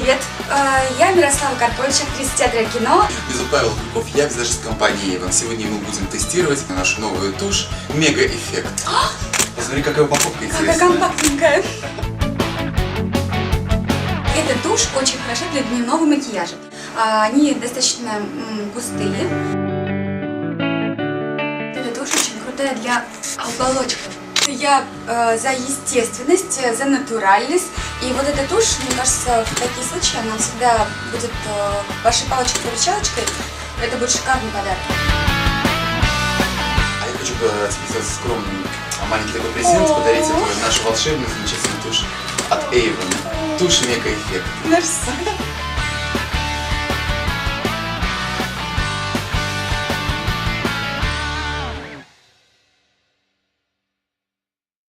привет! Э, Я Мирослава Карпович, актриса театра и кино. Меня зовут Павел Кульков, я визажист компании Avon. Сегодня мы будем тестировать нашу новую тушь Мега Эффект. Посмотри, какая упаковка Какая интересная. компактненькая. Эта тушь очень хороша для дневного макияжа. А, Они достаточно густые. Эта тушь очень крутая для оболочки. Я э, за естественность, э, за натуральность. И вот эта тушь, мне кажется, в такие случаи она всегда будет э, вашей палочкой-выручалочкой. Это будет шикарный подарок. А я хочу сделать скромный а, маленький такой презент, подарить эту нашу волшебную замечательную тушь от Avon. Тушь Мега Эффект. Merci.